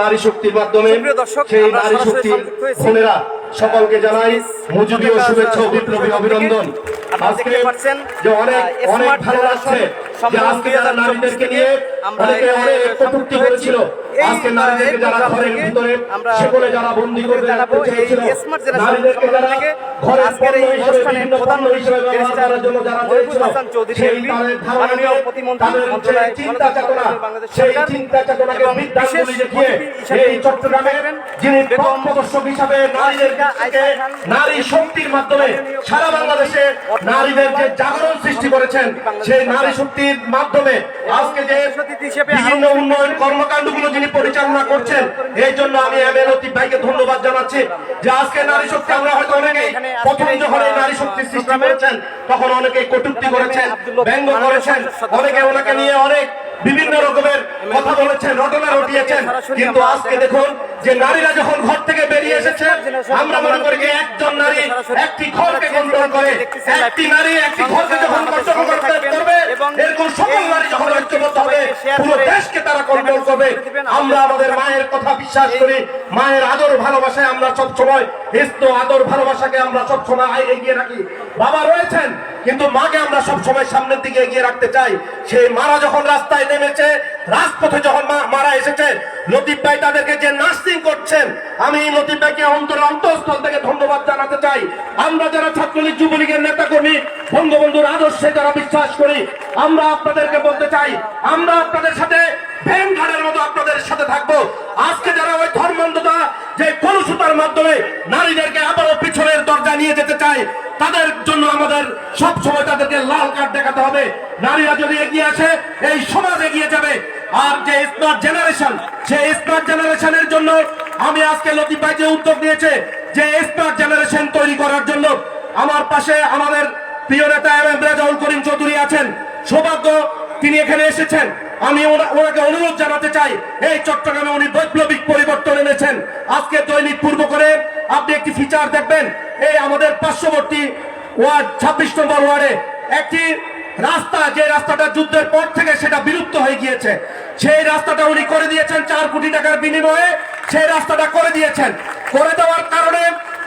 নারী শক্তির মাধ্যমে সেই নারী শক্তির বোনেরা সকলকে জানাই মজুদীয় শুভেচ্ছা বিপ্লবী অভিনন্দন। আজকে যে অনেক অনেক ভালো লাগছে। যে সম্মেলন আজকে যারা 2024 নারীদেরকে নিয়ে আমরা অনেকে এই, অনেক আহ, কটূক্তি সংযুক্ত আজকে নারীদেরকে যারা ঘরের ভিতরে সেগুলো যারা বন্দী করে রাখতে চেয়েছিল নারীদেরকে যারা ঘরের আজকের এই অনুষ্ঠানে প্রধান পণ্য হিসেবে ব্যবহার ব্যারিস্টার করার জন্য যারা চেয়েছিল সেই তাদের ধারণাকে প্রতিমন্ত্রী মন্ত্রণালয় চিন্তা চেতনা সেই চিন্তা চেতনাকে বিদ্যাঙ্গুলি দেখিয়ে এই চট্টগ্রামে যিনি বেগম পথপ্রদর্শক হিসাবে নারীদের নারী শক্তির মাধ্যমে সারা বাংলাদেশে নারীদের যে জাগরণ সৃষ্টি করেছেন। সেই নারী শক্তির মাধ্যমে আজকে যে বিভিন্ন উন্নয়ন কর্মকাণ্ডগুলো যিনি পরিচালনা করছেন এই জন্য আমি এম এ লতিফ ভাইকে ধন্যবাদ জানাচ্ছি যে আজকে নারী শক্তি আমরা হয়তো অনেকেই প্রথম যখন এই নারী শক্তি সৃষ্টি করেছেন তখন অনেকেই কটুক্তি করেছেন ব্যঙ্গ করেছেন অনেকে ওনাকে নিয়ে অনেক বিভিন্ন রকমের কথা বলেছেন রটনা রটিয়েছেন। কিন্তু আজকে দেখুন যে নারীরা যখন ঘর থেকে বেরিয়ে এসেছে আমরা মনে করি যে একজন নারী একটি ঘরকে কন্ট্রোল করে একটি নারী। একটি ঘরকে যখন কন্ট্রোল করতে করবে এরকম সকল নারী যখন ঐক্যবদ্ধ হবে পুরো দেশকে তারা কন্ট্রোল করবে। আমরা আমাদের মায়ের কথা বিশ্বাস করি মায়ের আদর ভালোবাসায় আমরা সব সময় হেস্ত আদর ভালোবাসাকে আমরা সব সময় এগিয়ে রাখি। বাবা রয়েছেন কিন্তু মাকে আমরা সব সময় সামনের দিকে এগিয়ে রাখতে চাই। সেই মারা যখন রাস্তায় নেমেছে। রাজপথে যখন মারা এসেছে, লতিফ ভাই তাদেরকে যে নার্সিং করছেন, আমি লতিফ ভাইকে অন্তরে অন্তঃস্থল থেকে ধন্যবাদ জানাতে চাই। আমরা যারা ছাত্রলীগ, যুবলীগের নেতা কর্মী বঙ্গবন্ধুর আদর্শে যারা বিশ্বাস করি, আমরা আপনাদেরকে বলতে চাই, আমরা আপনাদের সাথে ঘাটের মতো আপনাদের সাথে থাকব। আজকে যারা ওই ধর্মান্ধতা, যে কলুষতার মাধ্যমে নারীদেরকে আবারও পিছনের দরজা নিয়ে যেতে চায়, তাদের জন্য আমাদের সব সময় তাদেরকে লাল কার্ড দেখাতে হবে। নারীরা যদি এগিয়ে আসে, এই সমাজ এগিয়ে যাবে। আর যে স্মার্ট জেনারেশন সেই স্মার্ট জেনারেশনের জন্য আমি আজকে লতিফ ভাই যে উদ্যোগ নিয়েছে, যে স্মার্ট জেনারেশন তৈরি করার জন্য আমার পাশে আমাদের প্রিয় নেতা এম এম রাজাউল করিম চৌধুরী আছেন। সৌভাগ্য, তিনি এখানে এসেছেন। আমি ওনা- ওনাকে অনুরোধ জানাতে চাই, এই চট্টগ্রামে উনি বৈপ্লবিক পরিবর্তন এনেছেন। আজকে দৈনিক পূর্ব করে আপনি একটি ফিচার দেখবেন, এই আমাদের পার্শ্ববর্তী ওয়ার্ড, ছাব্বিশ নম্বর ওয়ার্ডে একটি রাস্তা, যে রাস্তাটা যুদ্ধের পর থেকে সেটা বিলুপ্ত হয়ে গিয়েছে, সেই রাস্তাটা উনি করে দিয়েছেন চার কোটি টাকার বিনিময়ে, সেই রাস্তাটা করে দিয়েছেন। করে দেওয়ার কারণে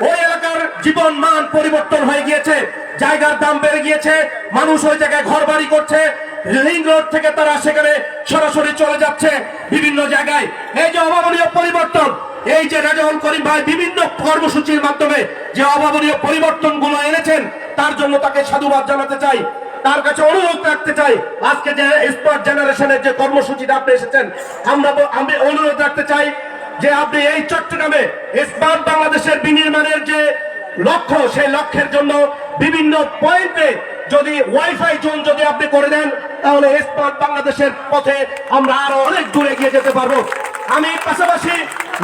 ওই এলাকার জীবন মান পরিবর্তন হয়ে গিয়েছে, জায়গার দাম বেড়ে গিয়েছে, মানুষ ওই জায়গায় ঘর বাড়ি করছে, রিং রোড থেকে তারা সেখানে সরাসরি চলে যাচ্ছে বিভিন্ন জায়গায়। এই যে অভাবনীয় পরিবর্তন, এই যে রাজাউল করিম ভাই বিভিন্ন কর্মসূচির মাধ্যমে যে অভাবনীয় পরিবর্তনগুলো এনেছেন, তার জন্য তাকে সাধুবাদ জানাতে চাই। তার কাছে অনুরোধ রাখতে চাই। আজকে যে স্মার্ট জেনারেশনের যে কর্মসূচিটা আপনি এসেছেন, আমরা আমি অনুরোধ রাখতে চাই যে আপনি এই চট্টগ্রামে স্মার্ট বাংলাদেশের বিনির্মাণের যে লক্ষ্য, সেই লক্ষ্যের জন্য বিভিন্ন পয়েন্টে যদি ওয়াইফাই জোন যদি আপনি করে দেন, তাহলে স্মার্ট বাংলাদেশের পথে আমরা আরও অনেক দূরে গিয়ে যেতে পারব। আমি পাশাপাশি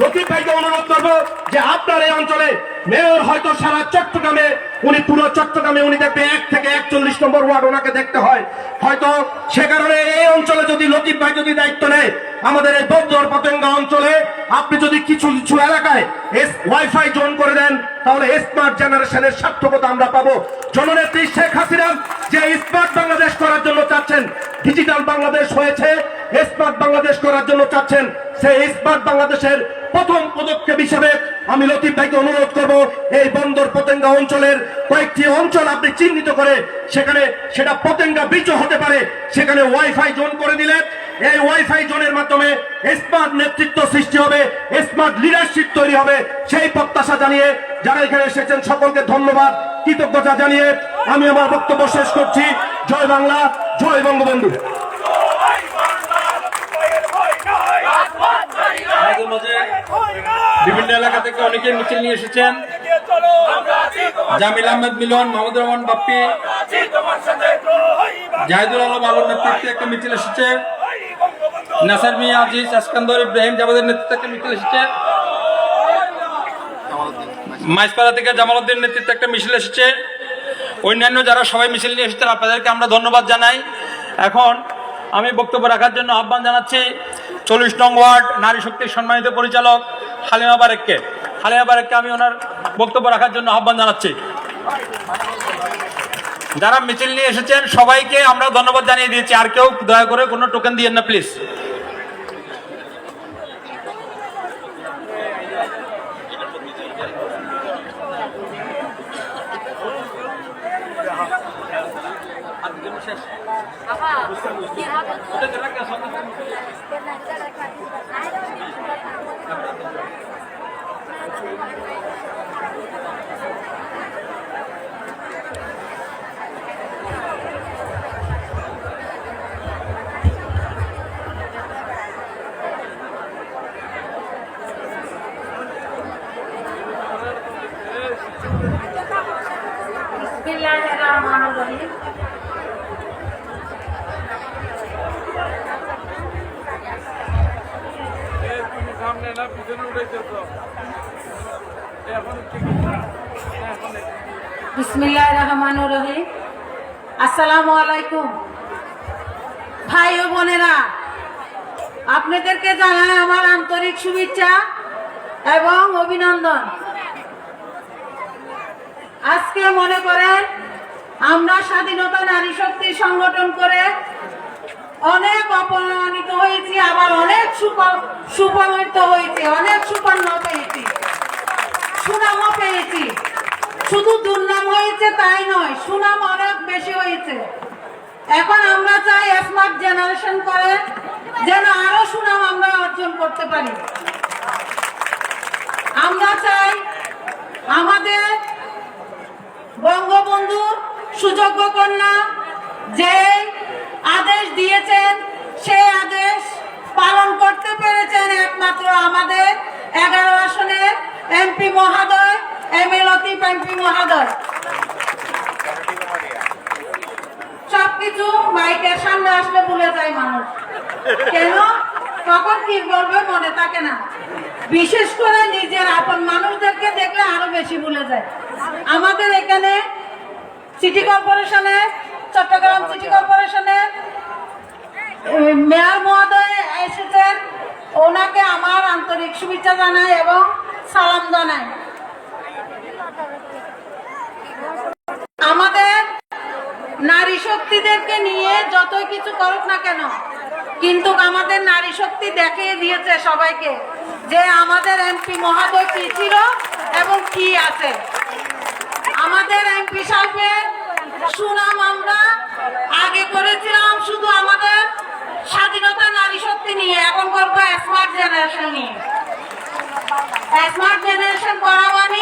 লতিফ ভাইকে অনুরোধ করব যে আপনার এই অঞ্চলে মেয়র হয়তো সারা চট্টগ্রামে, উনি পুরো চট্টগ্রামে উনি দেখবে এক থেকে একচল্লিশ নম্বর ওয়ার্ড ওনাকে দেখতে হয়। হয়তো সে কারণে এই অঞ্চলে যদি লতিফ ভাই যদি দায়িত্ব নেয়, আমাদের এই বন্দর পতেঙ্গা অঞ্চলে আপনি যদি কিছু কিছু এলাকায় ওয়াইফাই জোন করে দেন, তাহলে স্মার্ট জেনারেশনের সার্থকতা আমরা পাবো। জননেত্রী শেখ হাসিনা যে স্মার্ট বাংলাদেশ করার জন্য চাচ্ছেন ডিজিটাল বাংলাদেশ হয়েছে স্মার্ট বাংলাদেশ করার জন্য চাচ্ছেন, সেই স্মার্ট বাংলাদেশের প্রথম পদক্ষেপ হিসেবে আমি লতিফ ভাইকে অনুরোধ করব, এই বন্দর পতেঙ্গা অঞ্চলের কয়েকটি অঞ্চল আপনি চিহ্নিত করে সেখানে সেটা পতেঙ্গা বিচও হতে পারে, সেখানে ওয়াইফাই জোন করে দিলে এই ওয়াইফাই জোনের মাধ্যমে স্মার্ট নেতৃত্ব সৃষ্টি হবে, স্মার্ট লিডারশিপ তৈরি হবে। সেই প্রত্যাশা জানিয়ে যারা এখানে এসেছেন সকলকে ধন্যবাদ, কৃতজ্ঞতা জানিয়ে আমি আমার বক্তব্য শেষ করছি। জয় বাংলা, জয় বঙ্গবন্ধু আমাদের মাঝে বিভিন্ন এলাকা থেকে অনেকে মিছিল নিয়ে এসেছেন। জামিল আহমেদ মিলন, মোহাম্মদ রহমান বাপ্পি, জাহিদুল আলম আলোর নেতৃত্বে একটা মিছিল এসেছে। নাসার মিয়া আজিজ আসকান্দর ইব্রাহিম জামাদের নেতৃত্বে একটা মিছিল এসেছে। মাইসপাড়া থেকে জামালউদ্দিন নেতৃত্বে একটা মিছিল এসেছে। অন্যান্য যারা সবাই মিছিল নিয়ে এসেছেন, আপনাদেরকে আমরা ধন্যবাদ জানাই। এখন আমি বক্তব্য রাখার জন্য আহ্বান জানাচ্ছি। চল্লিশ নং ওয়ার্ড নারী শক্তির সম্মানিত পরিচালক হালিমা বারেককে। হালিমা বারেককে আমি ওনার বক্তব্য রাখার জন্য আহ্বান জানাচ্ছি। যারা মিছিল নিয়ে এসেছেন, সবাইকে আমরা ধন্যবাদ জানিয়ে দিয়েছি। আর কেউ দয়া করে কোনো টোকেন দিয়েন না প্লিজ বিসমিল্লাহ রহমান রহিম। আসসালামু আলাইকুম। ভাই ও বোনেরা, আপনাদেরকে জানাই আমার আন্তরিক শুভেচ্ছা এবং অভিনন্দন। আজকে মনে করেন আমরা স্বাধীনতা নারী শক্তি সংগঠন করে অনেক অপমানিত হয়েছি, আবার অনেক সুপ- সুপামিত হয়েছি, অনেক সুপন্ন পেয়েছি, সুনামও পেয়েছি। শুধু দুর্নাম হয়েছে, তাই নয়, সুনাম অনেক বেশি হয়েছে। এখন আমরা চাই স্মার্ট জেনারেশন করে যেন আরও সুনাম আমরা অর্জন করতে পারি। আমরা চাই আমাদের বঙ্গবন্ধু সুযোগ্য কন্যা যে আদেশ দিয়েছেন সেই আদেশ পালন করতে পেরেছেন একমাত্র আমাদের এগারো আসনের এমপি মহাদয়। এম এ লতিফ এমপি মহাদয়। সবকিছু মাইকের সামনে আসলে ভুলে যায় মানুষ। কেন? তখন কি বলবে মনে থাকে না। বিশেষ করে নিজের আপন মানুষদেরকে দেখলে আরও বেশি ভুলে যায়। আমাদের এখানে সিটি কর্পোরেশনে চট্টগ্রাম সিটি কর্পোরেশনের উম, মেয়র মহোদয় এসেছেন। ওনাকে আমার আন্তরিক শুভেচ্ছা জানাই এবং সালাম জানাই আমাদের নারী শক্তিদেরকে নিয়ে যতই কিছু করুক না কেন, কিন্তু আমাদের নারী শক্তি দেখিয়ে দিয়েছে সবাইকে যে আমাদের এমপি মহাদয় কি ছিল এবং কি আছে। আমাদের এমপি সাহেবের সুনাম আমরা আগে করেছিলাম শুধু আমাদের স্বাধীনতা নারী শক্তি নিয়ে এখন করব স্মার্ট জেনারেশন নিয়ে। স্মার্ট জেনারেশন করা মানে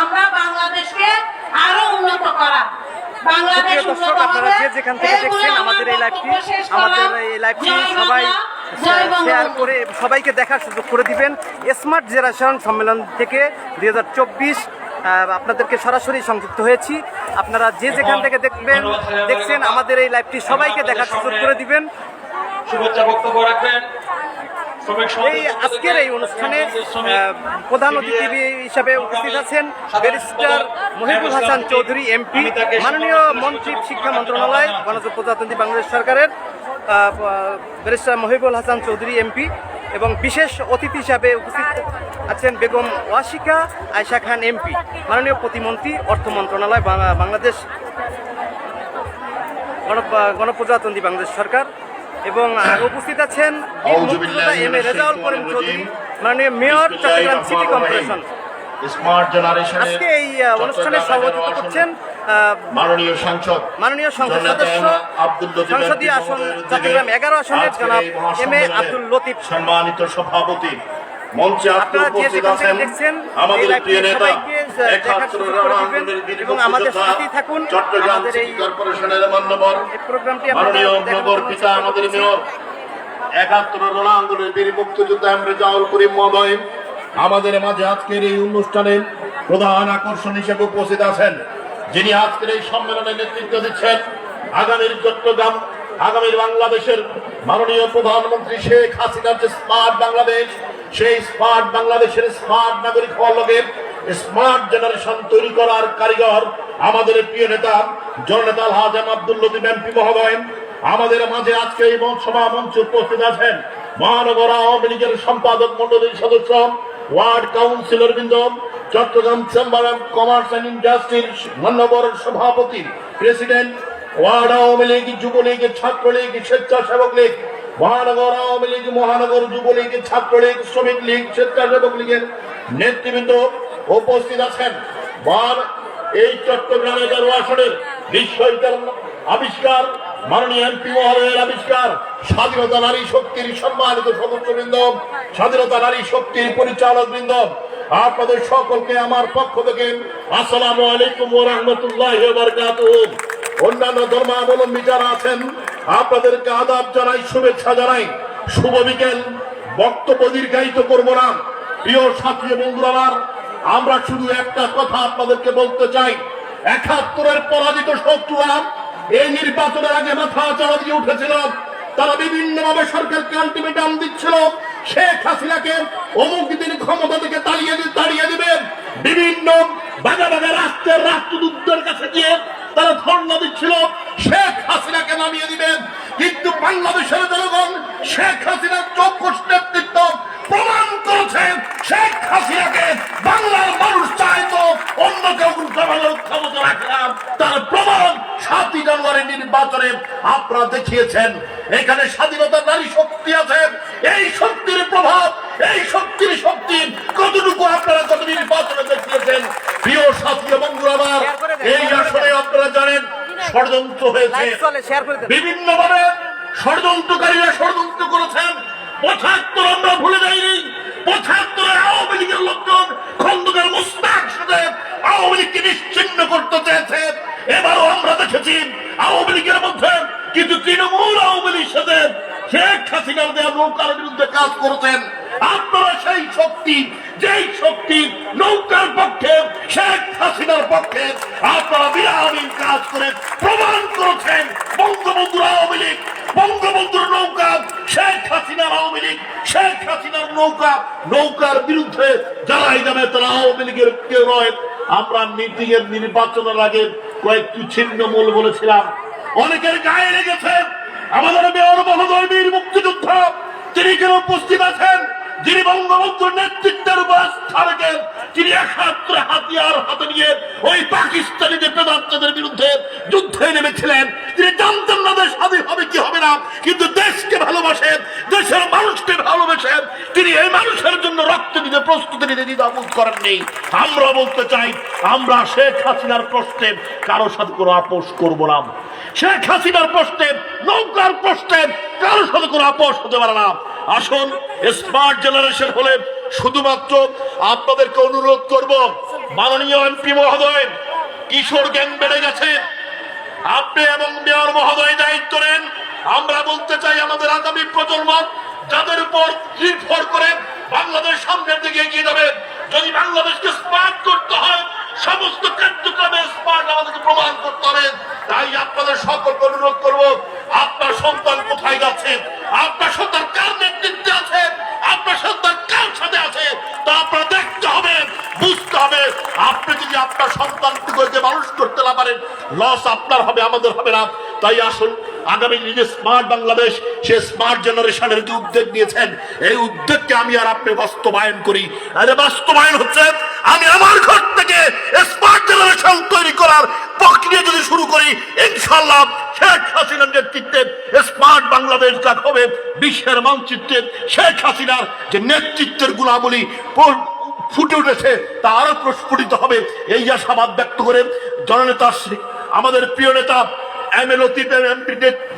আমরা বাংলাদেশকে আরও উন্নত করা বাংলাদেশ সুপ্রিয় দর্শক আপনারা যে যেখান থেকে দেখছেন আমাদের এই লাইভটি আমাদের এই লাইভটি সবাই বাংলা, শেয়ার করে সবাইকে দেখার সুযোগ করে দিবেন। স্মার্ট জেনারেশন সম্মেলন থেকে দুই হাজার চব্বিশ আপনাদেরকে সরাসরি সংযুক্ত হয়েছি। আপনারা যে যেখান থেকে দেখবেন দেখছেন আমাদের এই লাইভটি সবাইকে দেখার সুযোগ করে দিবেন। শুভেচ্ছা বক্তব্য রাখবেন। এই আজকের এই অনুষ্ঠানে প্রধান অতিথি হিসাবে উপস্থিত আছেন ব্যারিস্টার মহিবুল হাসান চৌধুরী এমপি মাননীয় মন্ত্রী শিক্ষা মন্ত্রণালয় গণতন্ত্র প্রজাতন্ত্রী বাংলাদেশ সরকারের ব্যারিস্টার মহিবুল হাসান চৌধুরী এমপি এবং বিশেষ অতিথি হিসাবে উপস্থিত আছেন বেগম ওয়াশিকা আয়শা খান এমপি মাননীয় প্রতিমন্ত্রী অর্থ মন্ত্রণালয় বাংলা- বাংলাদেশ গণ- গণপ্রজাতন্ত্রী বাংলাদেশ সরকার। এবং উপস্থিত আছেন এম এ রেজাউল করিম চৌধুরী মাননীয় মেয়র চট্টগ্রাম সিটি কর্পোরেশন। আজকে এই অনুষ্ঠানে সভাপতিত্ব করছেন মাননীয় সংসদ মাননীয় সংসদ সদস্য সংসদীয় আসন চট্টগ্রাম এগারো আসনের জনাব এম এ আব্দুল লতিফ। সম্মানিত সভাপতি মঞ্চে আজকে উপস্থিত আছেন আমাদের প্রিয় নেতা আমাদের মুক্তিযোদ্ধা, সাথেই থাকুন চট্টগ্রাম সিটি কর্পোরেশনের মান্যবর এই প্রোগ্রামটি আপনারা মাননীয় নগর পিতা আমাদের মেয়র একাত্তর রোনা বীর মুক্তিযোদ্ধা রেজাউল করিম মহোদয় আমাদের মাঝে আজকের এই অনুষ্ঠানের প্রধান আকর্ষণ হিসেবে উপস্থিত আছেন যিনি আজকের এই সম্মেলনে নেতৃত্ব দিচ্ছেন আগামীর চট্টগ্রাম আগামীর বাংলাদেশের মাননীয় প্রধানমন্ত্রী শেখ হাসিনার যে স্মার্ট বাংলাদেশ সেই স্মার্ট বাংলাদেশের স্মার্ট নাগরিক হওয়ার লগে স্মার্ট জেনারেশন তৈরি করার কারিগর আমাদের প্রিয় নেতা, জননেতা হাজাম আব্দুল লতিফ এমপি মহোদয়। আমাদের মাঝে আজকে এই সভা মঞ্চে উপস্থিত আছেন মহানগর আওয়ামী লীগের সম্পাদক মন্ডলীর সদস্য, ওয়ার্ড কাউন্সিলর বৃন্দ, Chattogram chamber of commerce and ইন্ডাস্ট্রির মান্যবর সভাপতি, প্রেসিডেন্ট, ওয়ার্ড আওয়ামী লীগ, যুবলীগ, ছাত্রলীগ, স্বেচ্ছাসেবক লীগ মহানগর আওয়ামী লীগ, মহানগর যুবলীগ, ছাত্রলীগ, শ্রমিক লীগ, স্বেচ্ছাসেবক লীগের নেতৃবৃন্দ উপস্থিত আছেন। বার এই চট্টগ্রাম এগারো আসনের বিশ্ববিদ্যালয় আবিষ্কার, মাননীয় এমপি মহোদয়ের আবিষ্কার, স্বাধীনতা নারী শক্তির সম্মানিত সদস্যবৃন্দ, স্বাধীনতা নারী শক্তির পরিচালক বৃন্দ আপনাদের সকলকে আমার পক্ষ থেকে আসসালামু আলাইকুম ওয়া রাহমাতুল্লাহি ওয়া বারাকাতুহু। অন্যান্য ধর্মাবলম্বী যারা আছেন আপনাদেরকে আদাব জানাই, শুভেচ্ছা জানাই। শুভ বিকেল। বক্তব্য দীর্ঘায়িত করব না। প্রিয় সাথী বন্ধুরা আমার আমরা শুধু একটা কথা আপনাদেরকে বলতে চাই। একাত্তরের পরাজিত শত্রুরা এই নির্বাচনের আগে মাথা চাড়া দিয়ে উঠেছিল। তারা বিভিন্ন ভাবে সরকারকে আলটিমেটাম দিচ্ছিল। শেখ হাসিনাকে অমুক দিন ক্ষমতা থেকে তাড়িয়ে তাড়িয়ে দিবে। বিভিন্ন বাগা বাগা রাষ্ট্রের রাষ্ট্রদূতদের কাছে গিয়ে তারা ধর্ণা দিচ্ছিল, শেখ হাসিনাকে নামিয়ে দিবেন। কিন্তু বাংলাদেশের জনগণ শেখ হাসিনার চৌকস নেতৃত্ব প্রমাণ করেছে, শেখ হাসিনাকে বাংলার মানুষ চাইতো অন্য কেউ উল্টাভালো ক্ষমতা রাখলাম তার প্রমাণ সাতই জানুয়ারি নির্বাচনে আপনারা দেখিয়েছেন এখানে স্বাধীনতা নারী শক্তি আছে। এই শক্তির প্রভাব এই শক্তির শক্তি কতটুকু আপনারা কত নির্বাচনে দেখিয়েছেন? প্রিয় সাথী বন্ধুরা আমার এই আসনে আপনারা জানেন ষড়যন্ত্র হয়েছে। বিভিন্ন ভাবে ষড়যন্ত্রকারীরা ষড়যন্ত্র করেছেন। পঁচাত্তর আমরা ভুলে যাইনি। পঁচাত্তরের আওয়ামী লীগের লোকজন খন্দকার মুস্তাক সাথে আওয়ামী লীগকে নিশ্চিন্ন করতে চেয়েছে। এবারও আমরা দেখেছি আওয়ামী লীগের মধ্যে কিন্তু তৃণমূল আওয়ামী লীগের সাথে শেখ হাসিনার দেয়া নৌকার বিরুদ্ধে কাজ করতেন। আপনারা সেই শক্তি, যেই শক্তি নৌকার পক্ষে, শেখ হাসিনার পক্ষে আপনারা বিরামীন কাজ করে প্রমাণ করেছেন। বঙ্গবন্ধুর আওয়ামী লীগ, বঙ্গবন্ধুর নৌকা, শেখ হাসিনার আওয়ামী লীগ, শেখ হাসিনার নৌকা, নৌকার বিরুদ্ধে যারাই যাবে তারা আওয়ামী লীগের কেউ নয় আমরা মিটিং এর নির্বাচনের আগে কয়েকটি ছিন্নমূল বলেছিলাম। অনেকের গায়ে লেগেছে। আমাদের মেয়র মহোদয় মুক্তিযুদ্ধ তিনি কেন উপস্থিত আছেন? যিনি বঙ্গবন্ধুর নেতৃত্বের উপর আস্থা রাখেন, তিনি একাত্র হাতিয়ার হাতে নিয়ে ওই পাকিস্তানি যে পেদার্থদের বিরুদ্ধে যুদ্ধে নেমেছিলেন, তিনি জানতেন না দেশ স্বাধীন হবে কি হবে না, কিন্তু দেশকে ভালোবাসেন, দেশের মানুষকে ভালোবাসেন, তিনি এই মানুষের জন্য রক্ত দিতে প্রস্তুতি নিতে দ্বিধাবোধ করেননি। আমরা বলতে চাই, আমরা শেখ হাসিনার প্রশ্নে কারও সাথে কোনো আপোষ করব না। শেখ হাসিনার প্রশ্নে, নৌকার প্রশ্নে কারোর সাথে কোনো আপোষ হতে পারে না। আসুন স্মার্ট জেনারেশন হলে শুধুমাত্র আপনাদেরকে অনুরোধ করব, মাননীয় এমপি মহোদয়, কিশোর গ্যাং বেড়ে গেছে। আপনি এবং মেয়র মহোদয় দায়িত্ব নেন। আমরা বলতে চাই আমাদের আগামী প্রজন্ম যাদের উপর নির্ভর করে বাংলাদেশ সামনের দিকে এগিয়ে যাবে। যদি বাংলাদেশকে স্মার্ট করতে হয়, সমস্ত কার্যক্রমে স্মার্ট আমাদেরকে প্রমাণ করতে হবে। তাই আপনাদের সকলকে অনুরোধ করব, আপনার সন্তান কোথায় যাচ্ছে, আপনার হবে। আপনি যদি আপনার সন্তানকে মানুষ করতে না পারেন লস আপনার হবে, আমাদের হবে না। তাই আসুন, আগামী যে স্মার্ট বাংলাদেশ, সে স্মার্ট জেনারেশনের যে উদ্যোগ নিয়েছেন, এই উদ্যোগকে আমি আর আপনি বাস্তবায়ন করি। আরে বাস্তবায়ন হচ্ছে, আমি আমার ঘর থেকে স্মার্ট জেনারেশন তৈরি করার প্রক্রিয়া যদি শুরু করি ইনশাল্লাহ শেখ হাসিনার নেতৃত্বে স্মার্ট বাংলাদেশ ডাক হবে। বিশ্বের মানচিত্রে শেখ হাসিনার যে নেতৃত্বের গুণাবলী ফুটে উঠেছে তা আরও প্রস্ফুটিত হবে। এই আশাবাদ ব্যক্ত করে জননেতা আমাদের প্রিয় নেতা এম এল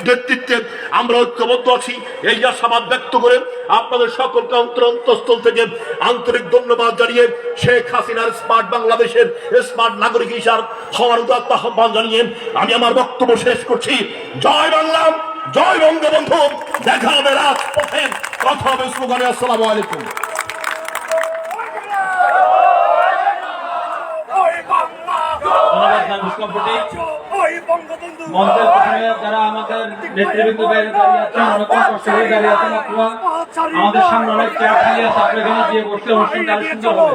নেতৃত্বে আমরা ঐক্যবদ্ধ আছি। এই আশাবাদ ব্যক্ত করে আপনাদের সকলকে অন্তর অন্তঃস্থল থেকে আন্তরিক ধন্যবাদ জানিয়ে শেখ হাসিনার স্মার্ট বাংলাদেশের স্মার্ট নাগরিক হিসাব হওয়ার উদাত্ত আহ্বান জানিয়ে আমি আমার বক্তব্য শেষ করছি। জয় বাংলা, জয় বঙ্গবন্ধু। দেখা হবে রাজপথে। কথা হবে স্লোগানে। আসসালামু আলাইকুম। মঞ্চের যারা আমাদের নেতৃবৃন্দ বাইরে দাঁড়িয়ে আছেন অনেক কষ্ট করে দাঁড়িয়ে আছেন আপনারা। আমাদের সামনে অনেক চেয়ার খালি আছে আপনি এখানে গিয়ে বসলে অনুষ্ঠানটা আরও সুন্দর হবে।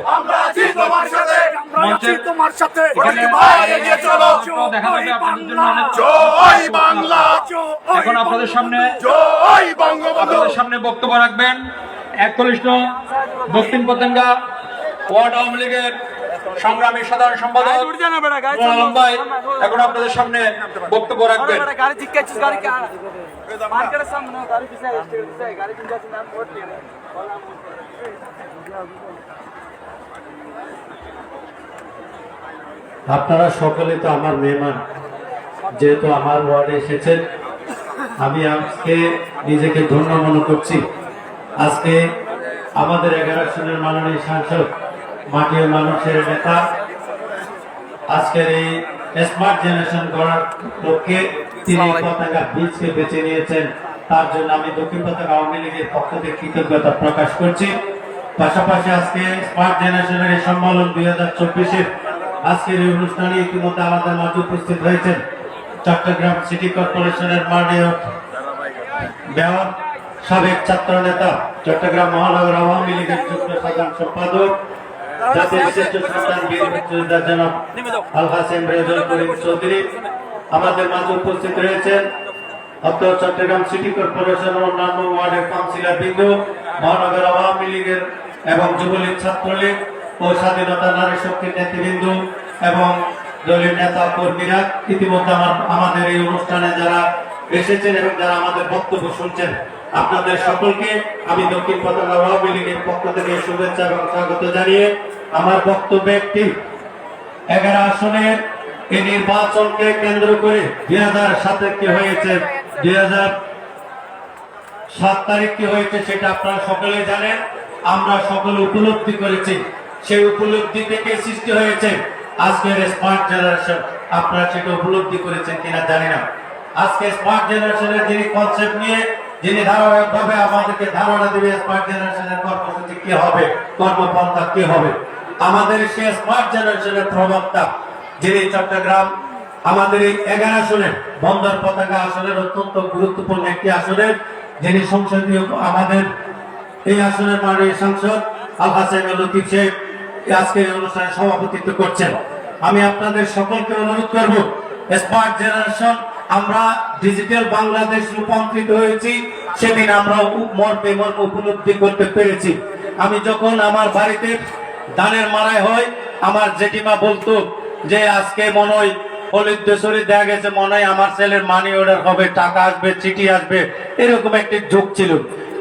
মঞ্চের এখানে আপনারা দেখা যাবে আপনাদের জন্য অনেক বাংলা। এখন আপনাদের সামনে আপনাদের সামনে বক্তব্য রাখবেন। একচল্লিশ নং দক্ষিণ পতেঙ্গা ওয়ার্ড আওয়ামী লীগের সংগ্রামী সাধারণ সম্পাদক এখন আপনাদের সামনে বক্তব্য রাখবেন। আপনারা সকলে তো আমার মেহমান যেহেতু আমার ওয়ার্ডে এসেছেন আমি আজকে নিজেকে ধন্য মনে করছি। আজকে আমাদের এগারো আসনের মাননীয় সাংসদ মাটি ও মানুষের নেতা আজকের এই স্মার্ট জেনারেশন করার লক্ষ্যে তিনি পতাকা বীজকে বেছে নিয়েছেন। তার জন্য আমি দক্ষিণ পতাকা আওয়ামী লীগের পক্ষ থেকে কৃতজ্ঞতা প্রকাশ করছি। পাশাপাশি আজকে স্মার্ট জেনারেশনের এই সম্মেলন দুই হাজার চব্বিশের আজকের এই অনুষ্ঠানে ইতিমধ্যে আমাদের মাঝে উপস্থিত হয়েছেন চট্টগ্রাম সিটি কর্পোরেশনের মাননীয় মেয়র সাবেক ছাত্র নেতা চট্টগ্রাম মহানগর আওয়ামী লীগের যুগ্ম সাধারণ সম্পাদক জাতীয় বিশিষ্ট সন্তান বীর মুক্তিযোদ্ধা জনাব আল হাসেম রেজল করিম চৌধুরী আমাদের মাঝে উপস্থিত রয়েছেন অত চট্টগ্রাম সিটি কর্পোরেশন অন্যান্য ওয়ার্ডের কাউন্সিলর বিন্দু মহানগর আওয়ামী লীগের এবং যুবলীগ ছাত্রলীগ ও স্বাধীনতা নারী শক্তির নেতৃবৃন্দ এবং দলীয় নেতা কর্মীরা ইতিমধ্যে আমাদের এই অনুষ্ঠানে যারা এসেছেন এবং যারা আমাদের বক্তব্য শুনছেন আপনাদের সকলকে আমি দক্ষিণ পতাকা আওয়ামী লীগের পক্ষ থেকে শুভেচ্ছা এবং স্বাগত জানিয়ে আমার বক্তব্য একটি এগারো আসনের এই নির্বাচনকে কেন্দ্র করে দুই হাজার সাতে কি হয়েছে দুই হাজার সাত তারিখ কি হয়েছে সেটা আপনারা সকলে জানেন। আমরা সকলে উপলব্ধি করেছি। সেই উপলব্ধি থেকে সৃষ্টি হয়েছে আজকের স্মার্ট জেনারেশন। আপনারা সেটা উপলব্ধি করেছেন কিনা জানি না। আজকে স্মার্ট জেনারেশনের যিনি কনসেপ্ট নিয়ে যিনি ধারাবাহিকভাবে আমাদেরকে ধারণা দেবে স্মার্ট জেনারেশনের কর্মসূচি কি হবে, কর্মপন্থা কি হবে? আমাদের সে স্মার্ট জেনারেশনের প্রবক্তা, যিনি চট্টগ্রাম, আমাদের এই এগারো আসনের বন্দর পতাকা আসনের অত্যন্ত গুরুত্বপূর্ণ একটি আসনের, যিনি সংসদীয় আমাদের এই আসনের মাননীয় সাংসদ আল লতিফ সাহেব আজকে এই অনুষ্ঠানে সভাপতিত্ব করছেন। আমি আপনাদের সকলকে অনুরোধ করব স্মার্ট জেনারেশন আমরা ডিজিটাল বাংলাদেশ রূপান্তরিত হয়েছি সেদিন আমরা মর্মে মর্ম উপলব্ধি করতে পেরেছি। আমি যখন আমার বাড়িতে দানের মারাই হয় আমার জেঠিমা বলতো যে, আজকে মনে হয় দেখা গেছে মনে হয় আমার ছেলের মানি অর্ডার হবে, টাকা আসবে, চিঠি আসবে। এরকম একটি যোগ ছিল।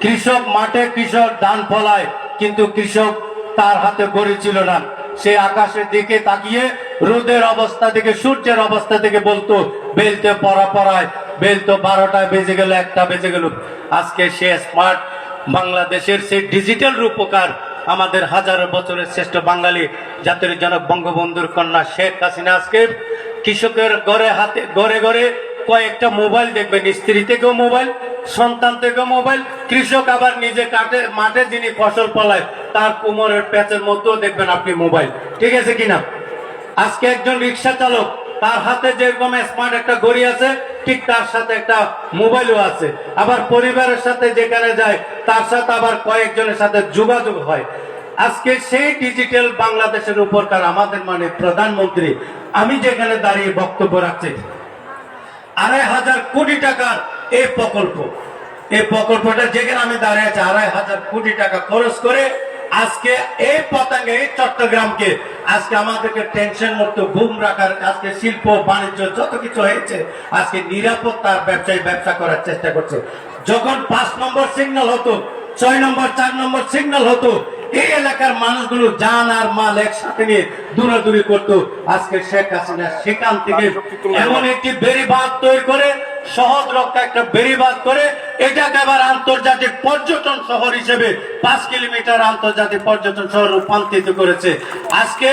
কৃষক মাঠে কৃষক ধান ফলায়, কিন্তু কৃষক তার হাতে গড়ি ছিল না। সে আকাশের দিকে তাকিয়ে রোদের অবস্থা থেকে সূর্যের অবস্থা থেকে বলতো, বেলতে পড়া পড়ায় বেলতো বারোটা বেজে গেল, একটা বেজে গেল। আজকে সে স্মার্ট বাংলাদেশের সেই ডিজিটাল রূপকার, আমাদের হাজারো বছরের শ্রেষ্ঠ বাঙালি জাতির জনক বঙ্গবন্ধুর কন্যা শেখ হাসিনা আজকে কৃষকের ঘরে হাতে, ঘরে ঘরে কয়েকটা মোবাইল দেখবেন, স্ত্রী থেকেও মোবাইল, সন্তান থেকেও মোবাইল, কৃষক আবার নিজে কাটে, মাঠে যিনি ফসল ফলায় তার কোমরের প্যাচের মধ্যেও দেখবেন আপনি মোবাইল। ঠিক আছে কিনা? আজকে একজন রিক্সা চালক, তার হাতে যেরকম স্মার্ট একটা ঘড়ি আছে ঠিক তার সাথে একটা মোবাইলও আছে। আবার পরিবারের সাথে যেখানে যায়, তার সাথে আবার কয়েকজনের সাথে যোগাযোগ হয়। আজকে সেই ডিজিটাল বাংলাদেশের উপরকার আমাদের মানে প্রধানমন্ত্রী, আমি যেখানে দাঁড়িয়ে বক্তব্য রাখছি, আড়াই হাজার কোটি টাকার এই প্রকল্প। এই প্রকল্পটা যেখানে আমি দাঁড়িয়ে আছি, আড়াই হাজার কোটি টাকা খরচ করে আজকে এই পতাকা এই চট্টগ্রামকে আজকে আমাদেরকে টেনশন মুক্ত ঘুম রাখার আজকে শিল্প বাণিজ্য যত কিছু হয়েছে আজকে নিরাপত্তার ব্যবসায়ী ব্যবসা করার চেষ্টা করছে। যখন পাঁচ নম্বর সিগন্যাল হতো ছয় নম্বর চার নম্বর সিগন্যাল হতো এই এলাকার মানুষগুলো জান আর মাল একসাথে নিয়ে দূরাদূরি করতো। আজকে শেখ হাসিনা সেখান থেকে এমন একটি বেড়িবাঁধ তৈরি করে সহজ রক্ত একটা বেড়িবাঁধ করে এটাকে আবার আন্তর্জাতিক পর্যটন শহর হিসেবে পাঁচ কিলোমিটার আন্তর্জাতিক পর্যটন শহর রূপান্তরিত করেছে। আজকে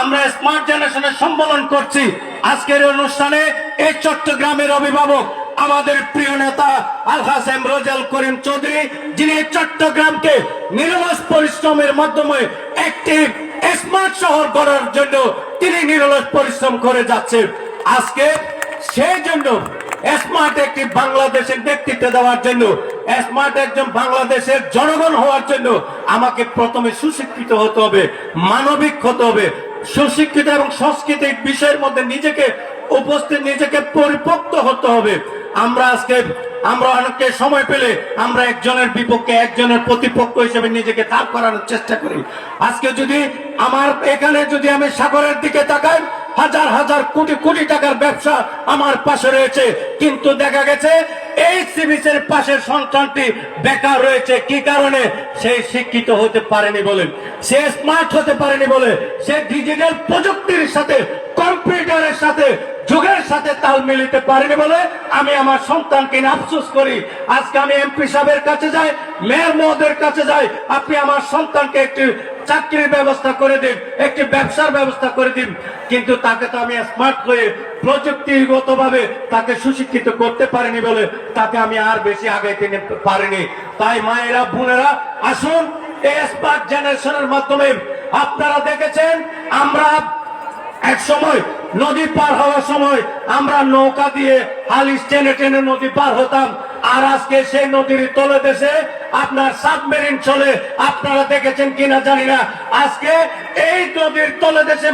আমরা স্মার্ট জেনারেশনের সম্মেলন করছি। আজকের অনুষ্ঠানে এই চট্টগ্রামের অভিভাবক আমাদের প্রিয় নেতা আল হাসেম রোজাল করিম চৌধুরী, যিনি চট্টগ্রামকে নিরলস পরিশ্রমের মাধ্যমে একটি স্মার্ট শহর গড়ার জন্য তিনি নিরলস পরিশ্রম করে যাচ্ছেন। আজকে সেই জন্য স্মার্ট একটি বাংলাদেশের নেতৃত্ব দেওয়ার জন্য, স্মার্ট একজন বাংলাদেশের জনগণ হওয়ার জন্য আমাকে প্রথমে সুশিক্ষিত হতে হবে, মানবিক হতে হবে। সুশিক্ষিত এবং সাংস্কৃতিক বিষয়ের মধ্যে নিজেকে উপস্থিত, নিজেকে পরিপক্ত হতে হবে। আমরা আজকে, আমরা অনেককে সময় পেলে আমরা একজনের বিপক্ষে একজনের প্রতিপক্ষ হিসেবে নিজেকে দাঁড় করানোর চেষ্টা করি। আজকে যদি আমার, এখানে যদি আমি সাগরের দিকে তাকাই হাজার হাজার কোটি কোটি টাকার ব্যবসা আমার পাশে রয়েছে। কিন্তু দেখা গেছে, এই সিবিসের পাশের সন্তানটি বেকার রয়েছে। কি কারণে? সে শিক্ষিত হতে পারেনি বলে, সে স্মার্ট হতে পারেনি বলে, সে ডিজিটাল প্রযুক্তির সাথে, কম্পিউটারের সাথে, যুগের সাথে তাল মিলিতে পারিনি বলে আমি আমার সন্তানকে আফসোস করি। আজকে আমি এমপি সাহেবের কাছে যাই, মেয়র মহোদয়ের কাছে যাই, আপনি আমার সন্তানকে একটি চাকরির ব্যবস্থা করে দিন, একটি ব্যবসার ব্যবস্থা করে দিন। কিন্তু তাকে তো আমি স্মার্ট হয়ে প্রযুক্তিগত ভাবে তাকে সুশিক্ষিত করতে পারিনি বলে তাকে আমি আর বেশি আগে নিতে পারিনি। তাই মায়েরা, বোনেরা, আসুন এই স্মার্ট জেনারেশনের মাধ্যমে আপনারা দেখেছেন, আমরা এক সময় নদী পার হওয়ার সময় আমরা নৌকা দিয়ে হালিশ টেনে টেনে নদী পার হতাম। আর আজকে সেই নদীর তলে দেশে আপনার সাবমেরিন চলে। আপনারা দেখেছেন কিনা জানি না। আজকে এই নদীর তলে দেশে